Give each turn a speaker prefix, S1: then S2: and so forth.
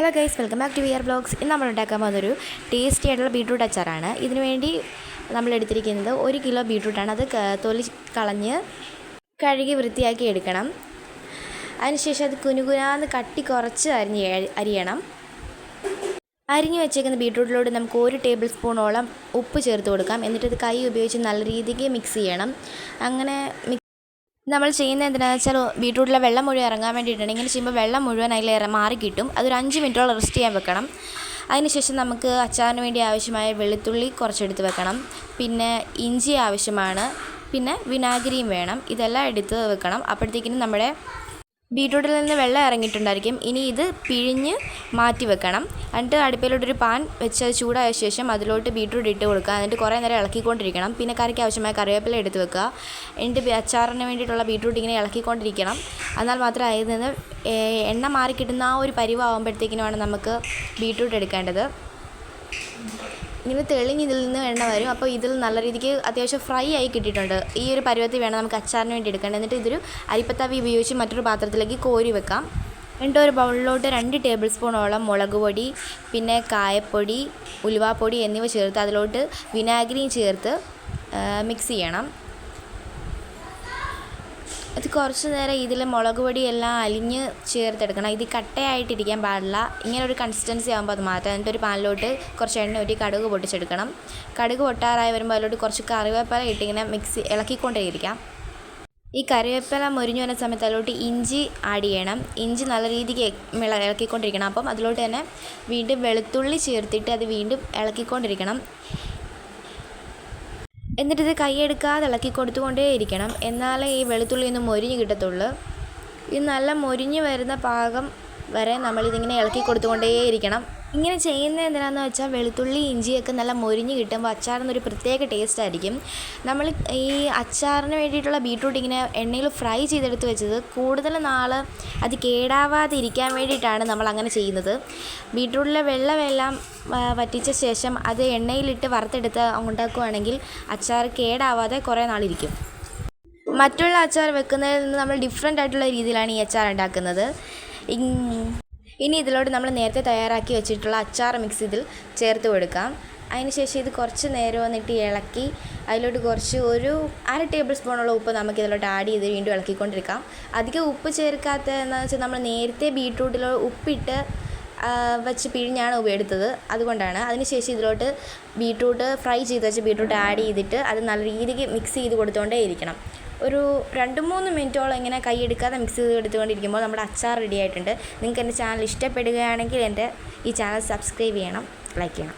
S1: Hello guys welcome back to Veer blogs ഇന്ന് നമ്മൾ ഉണ്ടാക്കാൻ പോകുന്നൊരു ടേസ്റ്റി ആയിട്ടുള്ള ബീട്രൂട്ട് അച്ചാറാണ്. ഇതിനുവേണ്ടി നമ്മൾ എടുത്തിരിക്കുന്നത് ഒരു കിലോ ബീട്രൂട്ടാണ് അത് തൊലി കളഞ്ഞ് കഴുകി വൃത്തിയാക്കി എടുക്കണം. അതിനുശേഷം അത് കുനുകുനാന്ന് കട്ടി കുറച്ച് അരിഞ്ഞ് അരിയണം. അരിഞ്ഞു വെച്ചേക്കുന്ന ബീട്രൂട്ടിലോട് നമുക്ക് ഒരു ടേബിൾ സ്പൂണോളം ഉപ്പ് ചേർത്ത് കൊടുക്കാം. എന്നിട്ട് അത് കൈ ഉപയോഗിച്ച് നല്ല രീതിക്ക് മിക്സ് ചെയ്യണം. അങ്ങനെ നമ്മൾ ചെയ്യുന്നത് എന്തിനാണെന്ന് വെച്ചാൽ ബീട്രൂട്ടിലെ വെള്ളം മുഴുവൻ ഇറങ്ങാൻ വേണ്ടിയിട്ടാണ്. ഇങ്ങനെ ചെയ്യുമ്പോൾ വെള്ളം മുഴുവൻ അതിൽ മാറി കിട്ടും. അതൊരു അഞ്ച് മിനിറ്റോളം റെസ്റ്റ് ചെയ്യാൻ വെക്കണം. അതിനുശേഷം നമുക്ക് അച്ചാറിന് വേണ്ടി ആവശ്യമായ വെളുത്തുള്ളി കുറച്ചെടുത്ത് വെക്കണം. പിന്നെ ഇഞ്ചി ആവശ്യമാണ്. പിന്നെ വിനാഗിരിയും വേണം. ഇതെല്ലാം എടുത്ത് വെക്കണം. അപ്പോഴത്തേക്കിനും നമ്മുടെ ബീട്രൂട്ടിൽ നിന്ന് വെള്ളം ഇറങ്ങിയിട്ടുണ്ടായിരിക്കും. ഇനി ഇത് പിഴിഞ്ഞ് മാറ്റി വെക്കണം. എന്നിട്ട് അടുപ്പിലോട്ടൊരു പാൻ വെച്ച് അത് ചൂടായ ശേഷം അതിലോട്ട് ബീട്രൂട്ട് ഇട്ട് കൊടുക്കുക. എന്നിട്ട് കുറേ നേരം ഇളക്കിക്കൊണ്ടിരിക്കണം. പിന്നെ കറിക്ക് ആവശ്യമായ കറിവേപ്പില എടുത്ത് വെക്കുക. എന്നിട്ട് അച്ചാറിന് വേണ്ടിയിട്ടുള്ള ബീട്രൂട്ട് ഇങ്ങനെ ഇളക്കിക്കൊണ്ടിരിക്കണം. എന്നാൽ മാത്രമേ അതിൽ നിന്ന് എണ്ണ മാറി കിട്ടുന്ന ആ ഒരു പരിവാകുമ്പോഴത്തേക്കിനുമാണ് നമുക്ക് ബീട്രൂട്ട് എടുക്കേണ്ടത്. ഇങ്ങനെ തെളിഞ്ഞ് ഇതിൽ നിന്ന് എണ്ണ വരും. അപ്പോൾ ഇതിൽ നല്ല രീതിക്ക് അത്യാവശ്യം ഫ്രൈ ആയി കിട്ടിയിട്ടുണ്ട്. ഈ ഒരു പരുവത്തിൽ വേണം നമുക്ക് അച്ചാറിന് വേണ്ടി എടുക്കേണ്ടത് എന്നിട്ട് ഇതൊരു അരിപ്പത്താവി ഉപയോഗിച്ച് മറ്റൊരു പാത്രത്തിലേക്ക് കോരി വെക്കാം. എന്നിട്ട് ഒരു ബൗളിലോട്ട് രണ്ട് ടേബിൾ സ്പൂണോളം മുളക് പൊടി പിന്നെ കായപ്പൊടി ഉലുവാപ്പൊടി എന്നിവ ചേർത്ത് അതിലോട്ട് വിനാഗിരിയും ചേർത്ത് മിക്സ് ചെയ്യണം. ഇത് കുറച്ച് നേരം ഇതിൽ മുളക് പൊടിയെല്ലാം അലിഞ്ഞ് ചേർത്തെടുക്കണം. ഇത് കട്ടയായിട്ടിരിക്കാൻ പാടില്ല. ഇങ്ങനെ ഒരു കൺസിസ്റ്റൻസി ആകുമ്പോൾ അത് മാറ്റാം. എന്നിട്ട് ഒരു പാനിലോട്ട് കുറച്ച് എണ്ണ ഊറ്റി കടുക് പൊട്ടിച്ചെടുക്കണം. കടുക് പൊട്ടാറായി വരുമ്പോൾ അതിലോട്ട് കുറച്ച് കറിവേപ്പില ഇട്ടിങ്ങനെ മിക്സി ഇളക്കിക്കൊണ്ടേയിരിക്കാം. ഈ കറിവേപ്പില മുരിഞ്ഞു വരുന്ന സമയത്ത് അതിലോട്ട് ഇഞ്ചി ആഡ് ചെയ്യണം. ഇഞ്ചി നല്ല രീതിക്ക് ഇളക്കിക്കൊണ്ടിരിക്കണം. അപ്പം അതിലോട്ട് തന്നെ വീണ്ടും വെളുത്തുള്ളി ചേർത്തിട്ട് അത് വീണ്ടും ഇളക്കിക്കൊണ്ടിരിക്കണം. എന്നിട്ട് ഇത് കൈയെടുക്കാതെ ഇളക്കി കൊടുത്തുകൊണ്ടേ ഇരിക്കണം. എന്നാലേ ഈ വെളുത്തുള്ളി ഒന്ന് മൊരിഞ്ഞ് കിട്ടത്തുള്ളൂ. ഇത് നല്ല മൊരിഞ്ഞ് വരുന്ന പാകം വരെ നമ്മളിതിങ്ങനെ ഇളക്കി കൊടുത്തുകൊണ്ടേ ഇരിക്കണം. ഇങ്ങനെ ചെയ്യുന്നത് എന്തിനാന്ന് വെച്ചാൽ വെളുത്തുള്ളി ഇഞ്ചിയൊക്കെ നല്ല മൊരിഞ്ഞ് കിട്ടുമ്പോൾ അച്ചാറിനൊരു പ്രത്യേക ടേസ്റ്റ് ആയിരിക്കും. നമ്മൾ ഈ അച്ചാറിന് വേണ്ടിയിട്ടുള്ള ബീട്രൂട്ട് ഇങ്ങനെ എണ്ണയിൽ ഫ്രൈ ചെയ്തെടുത്ത് വെച്ചത് കൂടുതൽ നാൾ അത് കേടാവാതെ ഇരിക്കാൻ വേണ്ടിയിട്ടാണ് നമ്മൾ അങ്ങനെ ചെയ്യുന്നത്. ബീട്രൂട്ടിലെ വെള്ളമെല്ലാം വറ്റിച്ച ശേഷം അത് എണ്ണയിലിട്ട് വറുത്തെടുത്ത് ഉണ്ടാക്കുകയാണെങ്കിൽ അച്ചാർ കേടാവാതെ കുറേ നാളിരിക്കും. മറ്റുള്ള അച്ചാർ വെക്കുന്നതിൽ നിന്ന് നമ്മൾ ഡിഫറെന്റ് ആയിട്ടുള്ള രീതിയിലാണ് ഈ അച്ചാർ ഉണ്ടാക്കുന്നത്. ഇനി ഇതിലോട്ട് നമ്മൾ നേരത്തെ തയ്യാറാക്കി വെച്ചിട്ടുള്ള അച്ചാർ മിക്സ് ഇതിൽ ചേർത്ത് കൊടുക്കാം. അതിനുശേഷം ഇത് കുറച്ച് നേരം വന്നിട്ട് ഇളക്കി അതിലോട്ട് കുറച്ച് ഒരു അര ടേബിൾ സ്പൂണുള്ള ഉപ്പ് നമുക്ക് ഇതിലോട്ട് ആഡ് ചെയ്ത് വീണ്ടും ഇളക്കിക്കൊണ്ടിരിക്കാം. അധികം ഉപ്പ് ചേർക്കാത്ത എന്ന് വെച്ചാൽ നമ്മൾ നേരത്തെ ബീട്രൂട്ടിൽ ഉപ്പിട്ട് വെച്ച് പിഴിഞ്ഞാണ് ഉപയെടുത്തത് അതുകൊണ്ടാണ്. അതിനുശേഷം ഇതിലോട്ട് ബീട്രൂട്ട് ഫ്രൈ ചെയ്ത് വെച്ച് ബീട്രൂട്ട് ആഡ് ചെയ്തിട്ട് അത് നല്ല രീതിക്ക് മിക്സ് ചെയ്ത് കൊടുത്തുകൊണ്ടേ ഇരിക്കണം. ഒരു രണ്ട് മൂന്ന് മിനിറ്റോളം ഇങ്ങനെ കൈയെടുക്കാതെ മിക്സ് ചെയ്ത് എടുത്തുകൊണ്ടിരിക്കുമ്പോൾ നമ്മുടെ അച്ചാർ റെഡി ആയിട്ടുണ്ട്. നിങ്ങൾക്ക് എന്റെ ചാനൽ ഇഷ്ടപ്പെടുകയാണെങ്കിൽ എന്റെ ഈ ചാനൽ സബ്സ്ക്രൈബ് ചെയ്യണം ലൈക്ക് ചെയ്യണം.